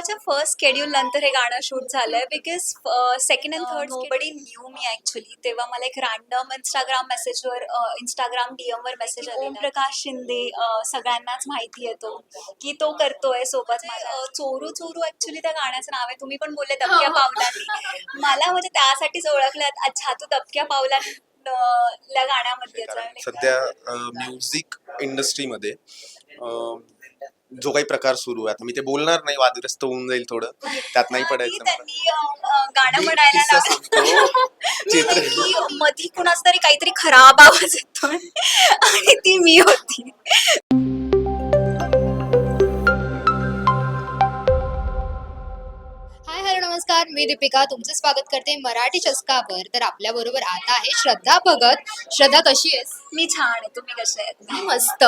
फतवाच्या first schedule नंतर हे गाणं शूट झालंय because second and third body knew me actually तेव्हा मला एक रॅन्डम इंस्टाग्राम मेसेजवर इंस्टाग्राम डीएम वर मेसेज ओम प्रकाश शिंदे सगळ्यांनाच माहिती येतो की तो करतोय सोबत अं, चोरू चोरू ऍक्च्युली त्या गाण्याचं नाव आहे. तुम्ही पण बोलले दबक्या पावलांनी. मला म्हणजे त्यासाठीच ओळखल्यात अच्छा तू दबक्या पावलां गाण्यामध्ये. सध्या म्युझिक इंडस्ट्रीमध्ये जो काही प्रकार सुरू आहे. आता मी ते बोलणार नाही वादग्रस्त होऊन जाईल थोडं. त्यात नाही पडायचं मला. त्यांनी अं, अं, गाणं मी म्हणायला किस्सा लावलं. सांगतो. मी चित्र- नेमकी मधी कुणाच तरी काहीतरी खराब आवाज येतोय. आणि ती मी होती. हाय हॅलो नमस्कार. मी दीपिका. तुमचं स्वागत करते मराठी चस्कावर. तर आपल्या बरोबर आता आहे श्रद्धा भगत. श्रद्धा कशी आहेस? मी छान आहे. तुम्ही कसे आहेत? मी मस्त.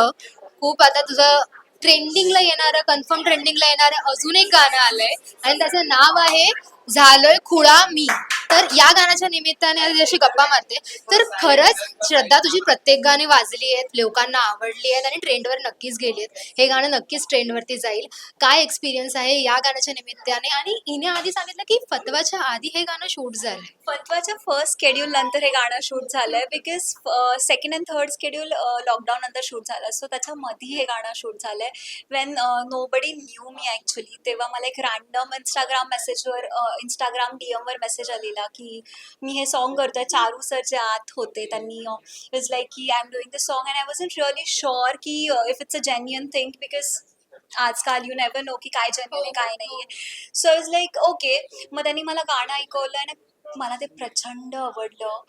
खूप आता तुझं ट्रेंडिंगला येणारं कन्फर्म ट्रेंडिंगला येणारं अजून एक गाणं आलंय. आणि त्याचं नाव आहे झालोय खुळा मी. तर या गाण्याच्या निमित्ताने आज जशी गप्पा मारते. तर खरंच श्रद्धा तुझी प्रत्येक गाणी वाजली आहेत लोकांना आवडली आहेत आणि ट्रेंडवर नक्कीच गेली आहेत. हे गाणं नक्कीच ट्रेंडवरती जाईल. काय एक्सपिरियन्स आहे या गाण्याच्या निमित्ताने? आणि हिने आधी सांगितलं की फतवाच्या आधी हे गाणं शूट झालंय. फतवाच्या फर्स्ट स्केड्यूल नंतर हे गाणं शूट झालंय because second and third schedule lockdown नंतर शूट झालं. सो त्याच्यामध्ये हे गाणं शूट झालंय. When nobody knew me actually तेव्हा मला एक रॅन्डम इंस्टाग्राम मेसेजवर इंस्टाग्राम डीएम वर मेसेज आलेला की मी हे सॉन्ग करतोय. चारू सर जे आत होते त्यांनी इज लाईक की I am doing the song and I was in really sure की if it's a genuine thing because आजकाल यू नेवर नो की काय जेन्युअन आहे काय नाही सो इज लाईक ओके मग त्यांनी मला गाणं ऐकवलं आणि मला ते प्रचंड आवडलं.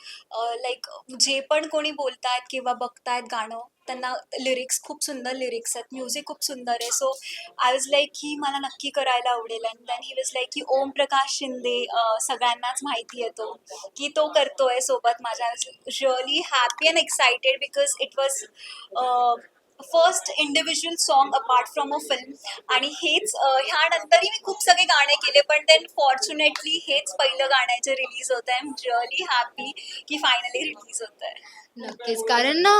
लाईक जे पण कोणी बोलतायत किंवा बघतायत गाणं त्यांना लिरिक्स खूप सुंदर लिरिक्स आहेत. म्युझिक खूप सुंदर आहे. सो आय वॉज लाईक की मला नक्की करायला आवडेल. And then he was like की ओम प्रकाश शिंदे सगळ्यांनाच माहिती येतो की तो करतोय सोबत माझ्या. Really happy and excited because it was first individual song apart from a film आणि हेच ह्यानंतरही मी खूप सगळे गाणे केले पण देन फॉर्च्युनेटली हेच पहिलं गाण्याचं रिलीज होत. आहे रिअली हॅपी की फायनली रिलीज होत आहे नक्कीच. कारण ना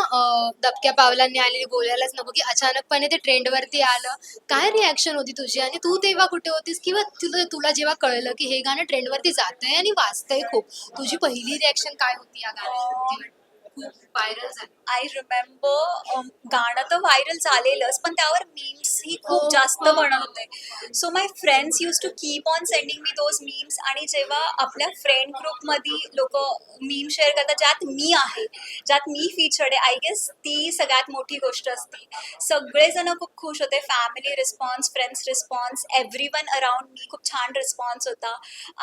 दबक्या पावलांनी आलेली बोलायलाच नको की अचानकपणे ते ट्रेंडवरती आलं. काय रिॲक्शन होती तुझी? आणि तू तेव्हा कुठे होतीस? किंवा तुला तुला जेव्हा कळलं की हे गाणं ट्रेंडवरती जातंय आणि वाचतंय खूप तुझी पहिली रिॲक्शन काय होती या गाण्याची? खूप व्हायरल झालं. आय रिमेंबर um, गाणं तर व्हायरल झालेलंच पण त्यावर मेन ही खूप जास्त. बनत होते so my friends use to keep on sending me those memes आणि जेव्हा आपल्या फ्रेंड ग्रुपमध्ये लोक मीम शेअर करतात ज्यात मी आहे ज्यात मी फीचर्ड आहे आय गेस ती सगळ्यात मोठी गोष्ट असते. सगळेजण खूप खुश होते. Family response friends response every one around me खूप छान रिस्पॉन्स होता.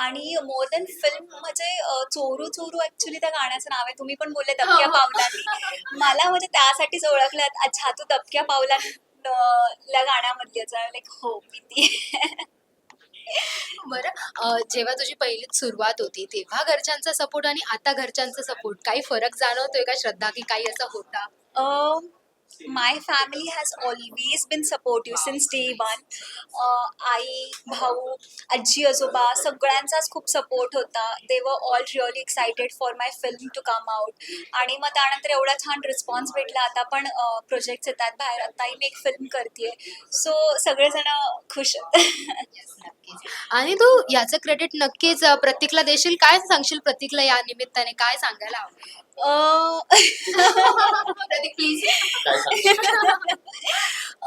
आणि मोर दॅन फिल्म म्हणजे चोरू चोरू ऍक्च्युली त्या गाण्याचं नाव आहे. तुम्ही पण बोलले दबक्या हो. पावलांनी. मला म्हणजे त्यासाठीच ओळखल्यात अच्छा तू दबक्या पावलां ल्या गाण्यामध्ये लाईक हो मी ती. बरं. जेव्हा तुझी पहिलीच सुरुवात होती तेव्हा घरच्यांचा सपोर्ट आणि आता घरच्यांचा सपोर्ट काही फरक जाणवतोय का? श्रद्धा की काही असं होता? My family has always been supportive since day one आई भाऊ आजी आजोबा सगळ्यांचाच खूप सपोर्ट होता. They were all really excited for my film to come out आणि मग त्यानंतर एवढा छान रिस्पॉन्स भेटला आता पण uh, प्रोजेक्ट्स येतात. बाहेर आताही मी एक फिल्म करते सो सगळेजण खुश. आणि तू याचं क्रेडिट नक्कीच प्रतीकला देशील? काय सांगशील प्रतीकला या निमित्ताने? काय सांगायला आवडेल? प्लीज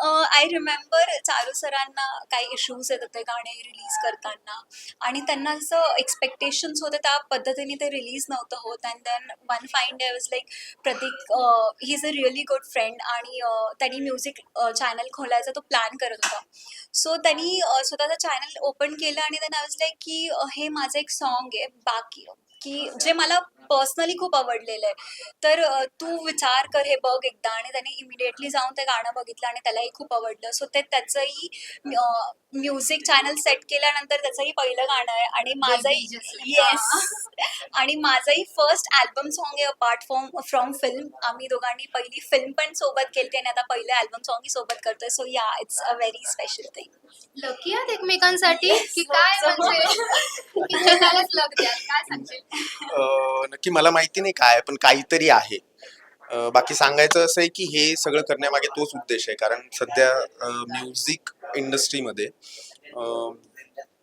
आय रिमेंबर चारू सरांना काही इश्यूज येत होते गाणे रिलीज करताना. आणि त्यांना असं एक्सपेक्टेशन्स होते त्या पद्धतीने ते रिलीज नव्हतं होत. And then one fine day was like Pratik he is a really good friend आणि त्यांनी म्युझिक चॅनल खोलायचा तो प्लॅन करत होता. सो त्यांनी स्वतःचं चॅनल ओपन केलं आणि त्यांना वॉज लाईक की हे माझं एक सॉन्ग आहे बाकी. की जे मला पर्सनली खूप आवडलेलं आहे. तर तू विचार कर हे बघ एकदा. आणि त्याने इमिडिएटली जाऊन ते गाणं बघितलं आणि त्यालाही खूप आवडलं. सो ते त्याचंही म्युझिक चॅनल सेट केल्यानंतर त्याचंही पहिलं गाणं आहे. आणि माझंही येस आणि माझंही फर्स्ट अल्बम सॉन्ग आहे अपार्ट फ्रॉम फ्रॉम फिल्म आम्ही दोघांनी पहिली फिल्म पण सोबत केली आणि आता पहिलं अल्बम सॉन्गही सोबत करतोय. So yeah it's a very special thing lucky आहात एकमेकांसाठी? की काय म्हणजे? काय सांगशील? अं, नक्की मला माहिती नाही काय पण काहीतरी आहे. अं, बाकी सांगायचं असं आहे की हे सगळं करण्यामागे तोच उद्देश आहे. कारण सध्या म्युझिक इंडस्ट्रीमध्ये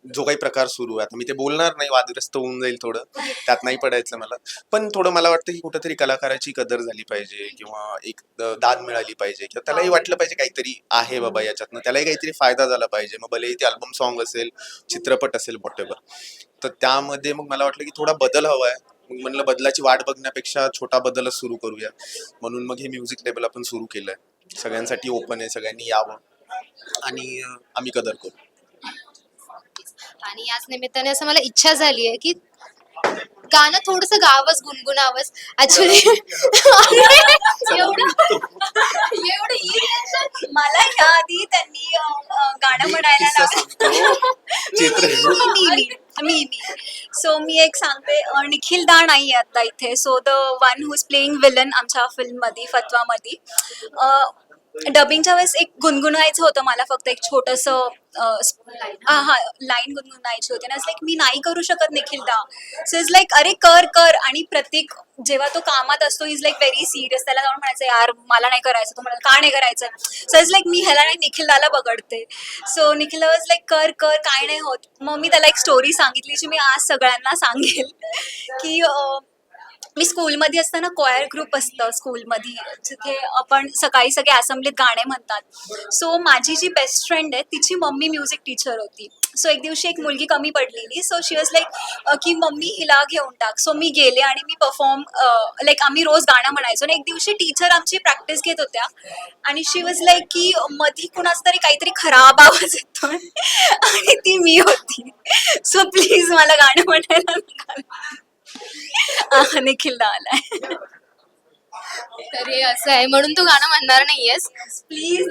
जो काही प्रकार सुरू आहे. आता मी ते बोलणार नाही वादग्रस्त होऊन जाईल थोडं. त्यात नाही पडायचं मला. पण थोडं मला वाटतं की कुठेतरी कलाकाराची कदर झाली पाहिजे किंवा एक दाद मिळाली पाहिजे. किंवा त्यालाही वाटलं पाहिजे काहीतरी आहे बाबा याच्यातनं. त्यालाही काहीतरी फायदा झाला पाहिजे. मग भले ते अल्बम सॉन्ग असेल चित्रपट असेल वॉटेवर तर त्यामध्ये मग मला वाटलं की थोडा बदल हवा आहे. मग म्हणलं बदलाची वाट बघण्यापेक्षा छोटा बदलच सुरू करूया. म्हणून मग हे म्युझिक लेबल आपण सुरू केलंय. सगळ्यांसाठी ओपन आहे सगळ्यांनी यावं. आणि आम्ही कदर करू. आणि याच निमित्ताने असं मला इच्छा झाली आहे की गाणं थोडस गावंच गुणगुणावंच. ऍक्च्युली एवढं एवढं irreaction. मला ह्या आधी त्यांनी अं, गाणं म्हणायला लावलं. चित्र मी मी मी मी सो मी एक सांगते अं, निखिल दा नाही आहे आता इथे. So the one who is playing villain आमच्या फिल्ममध्ये फतवामध्ये. डबिंगच्या वेळेस एक गुणगुणायचं होतं मला फक्त एक छोटस हा लाईन गुणगुणायची होती. ना लाईक मी नाही करू शकत निखिल दा सो इज लाईक अरे कर कर. आणि प्रत्येक जेव्हा तो कामात असतो इज लाईक व्हेरी सिरियस त्याला जाऊन म्हणायचं यार मला नाही करायचं तो म्हणाल का नाही करायचं? सो इज लाईक मी ह्याला नाही निखिलदाला बघडते. सो निखिल वॉज लाईक कर कर काय नाही होत. मग मी त्याला एक स्टोरी सांगितली जी मी आज सगळ्यांना सांगेल. की मी स्कूलमध्ये असताना क्वायर ग्रुप असतं स्कूलमध्ये जिथे आपण सकाळी सगळे असेंब्लीत गाणे म्हणतात. सो माझी जी बेस्ट फ्रेंड आहे तिची मम्मी म्युझिक टीचर होती. सो एक दिवशी एक मुलगी कमी पडलेली. सो शी वॉज लाईक की मम्मी हिला घेऊन टाक. सो मी गेले आणि मी परफॉर्म लाईक आम्ही रोज गाणं म्हणायचो. आणि एक दिवशी टीचर आमची प्रॅक्टिस घेत होत्या. आणि शी वॉज लाईक की मधी कुणाचा तरी काहीतरी खराब आवाज येतो आणि ती मी होती. सो प्लीज मला गाणं म्हणायला निखिल आलाय तर हे असं आहे म्हणून तू गाणं म्हणणार नाहीयेस. Please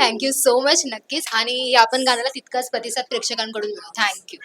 thank you so much नक्कीच. आणि या आपण गाण्याला तितकाच प्रतिसाद प्रेक्षकांकडून मिळू. थँक्यू